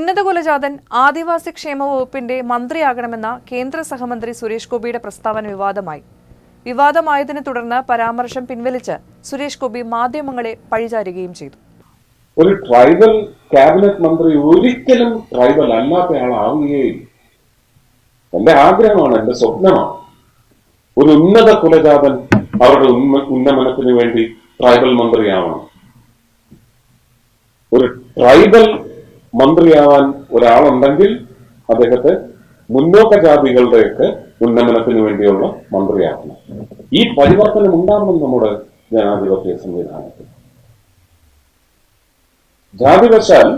ഉന്നത കുലജാതൻ ആദിവാസി ക്ഷേമ വകുപ്പിന്റെ മന്ത്രിയാകണമെന്ന കേന്ദ്ര സഹമന്ത്രി സുരേഷ് ഗോപിയുടെ പ്രസ്താവന വിവാദമായി. വിവാദമായതിനെ തുടർന്ന് പരാമർശം പിൻവലിച്ച് സുരേഷ് ഗോപി മാധ്യമങ്ങളെ പഴിചാരുകയും ചെയ്തു. ഒരു ട്രൈബൽ ക്യാബിനറ്റ് മന്ത്രി ഒരിക്കലും ട്രൈബൽ അല്ലാത്ത ആളാവുകയില്ല എന്റെ ആഗ്രഹമാണ് എന്റെ സ്വപ്നമാണ്. ഒരു ഉന്നത കുലജാതൻ അവരുടെ ഉന്ന- ഉന്നമനത്തിന് വേണ്ടി ട്രൈബൽ മന്ത്രിയാവണം. ഒരു ട്രൈബൽ മന്ത്രിയാവാൻ ഒരാളുണ്ടെങ്കിൽ അദ്ദേഹത്തെ മുന്നോക്ക ജാതികളുടെയൊക്കെ ഉന്നമനത്തിന് വേണ്ടിയുള്ള മന്ത്രിയാക്കണം. ഈ പരിവർത്തനം ഉണ്ടാവണം നമ്മുടെ ജനാധിപത്യ സംവിധാനത്തിൽ. ജാതിവശാൽ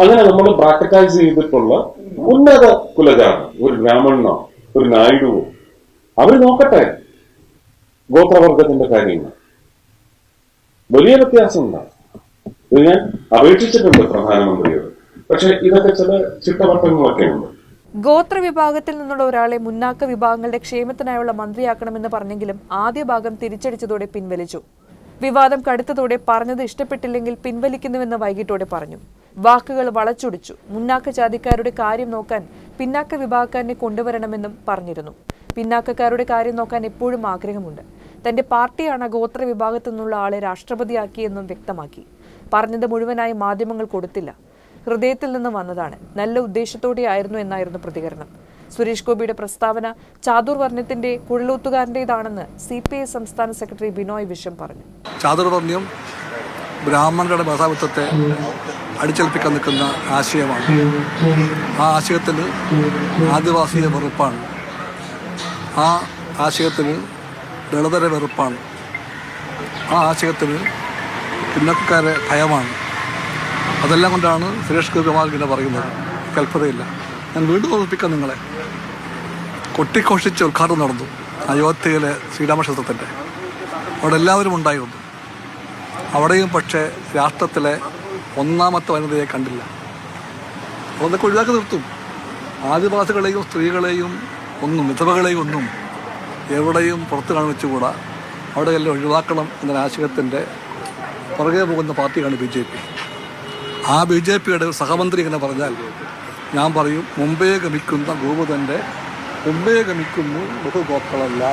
അങ്ങനെ നമ്മൾ ബ്രാക്കറ്റൈസ് ചെയ്തിട്ടുള്ള ഉന്നത കുലജാതം ഒരു ബ്രാഹ്മണനോ ഒരു നായിഡുവോ അവർ നോക്കട്ടെ ഗോത്രവർഗത്തിന്റെ കാര്യങ്ങൾ. വലിയ വ്യത്യാസം ഉണ്ടാകും ഇത് ഞാൻ അപേക്ഷിച്ചിട്ടുണ്ട് പ്രധാനമന്ത്രിയോട്. പക്ഷെ ഇതൊക്കെ ചില ചിട്ടവട്ടങ്ങളൊക്കെ ഉണ്ട്. ഗോത്ര വിഭാഗത്തിൽ നിന്നുള്ള ഒരാളെ മുന്നാക്ക വിഭാഗങ്ങളുടെ ക്ഷേമത്തിനായുള്ള മന്ത്രിയാക്കണമെന്ന് പറഞ്ഞെങ്കിലും ആദ്യ ഭാഗം തിരിച്ചടിച്ചതോടെ പിൻവലിച്ചു. വിവാദം കടുത്തതോടെ പറഞ്ഞത് ഇഷ്ടപ്പെട്ടില്ലെങ്കിൽ പിൻവലിക്കുന്നുവെന്ന് വൈകിട്ടോടെ പറഞ്ഞു. വാക്കുകൾ വളച്ചൊടിച്ചു. മുന്നാക്ക ജാതിക്കാരുടെ കാര്യം നോക്കാൻ പിന്നാക്ക വിഭാഗക്കാരനെ കൊണ്ടുവരണമെന്നും പറഞ്ഞിരുന്നു. പിന്നാക്കക്കാരുടെ കാര്യം നോക്കാൻ എപ്പോഴും ആഗ്രഹമുണ്ട്. തന്റെ പാർട്ടിയാണ് ഗോത്ര വിഭാഗത്തു നിന്നുള്ള ആളെ രാഷ്ട്രപതിയാക്കിയെന്നും വ്യക്തമാക്കി. പറഞ്ഞത് മുഴുവനായി മാധ്യമങ്ങൾ കൊടുത്തില്ല. ഹൃദയത്തിൽ നിന്ന് വന്നതാണ്. നല്ല ഉദ്ദേശത്തോടെയായിരുന്നു എന്നായിരുന്നു പ്രതികരണം. സുരേഷ് ഗോപിയുടെ പ്രസ്താവന ചാതുർവർണത്തിന്റെ കുഴലൂത്തുകാരന്റെതാണെന്ന് സി പി ഐ സംസ്ഥാന സെക്രട്ടറി ബിനോയ് വിശ്വം പറഞ്ഞു. ചാതുർവർണ്യം ബ്രാഹ്മണരുടെ മേധാവിത്വത്തെ അടിച്ചേൽപ്പിക്കാൻ നിൽക്കുന്ന ആശയമാണ്. ആ ആശയത്തിൽ ആദിവാസിയെ വെറുപ്പാണ്. ആ ആശയത്തിന് ദളിതരെ വെറുപ്പാണ്. ആ ആശയത്തിന് പിന്നക്കാരെ ഭയമാണ്. അതെല്ലാം കൊണ്ടാണ് സുരേഷ് ഇങ്ങനെ പറയുന്നത്. കൽപ്പതയില്ല. ഞാൻ വീണ്ടും ഓർമ്മിപ്പിക്കാം നിങ്ങളെ. കൊട്ടിഘോഷിച്ച് ഉദ്ഘാടനം നടന്നു. അയോധ്യയിലെ ശ്രീരാമക്ഷേത്രത്തിന്റെ അവിടെ എല്ലാവരും ഉണ്ടായിരുന്നു അവിടെയും പക്ഷേ രാഷ്ട്രത്തിലെ ഒന്നാമത്തെ വനിതയെ കണ്ടില്ല. അതൊക്കെ ഒഴിവാക്കി നിർത്തും. ആദിവാസികളെയും സ്ത്രീകളെയും ഒന്നും വിധവകളെയും ഒന്നും എവിടെയും പുറത്ത് കാണിച്ചുകൂടാ. അവിടെയെല്ലാം ഒഴിവാക്കണം എന്ന ആശയത്തിന്റെ പുറകെ പോകുന്ന പാർട്ടിയാണ് ബി ജെ പി. ആ ബി ജെ പിയുടെ സഹമന്ത്രി ഇങ്ങനെ പറഞ്ഞാൽ ഞാൻ പറയും മുമ്പേ ഗമിക്കുന്ന ഗോപുതന്റെ മുമ്പേ ഗമിക്കുന്നു ബഹുഗോക്കളല്ല.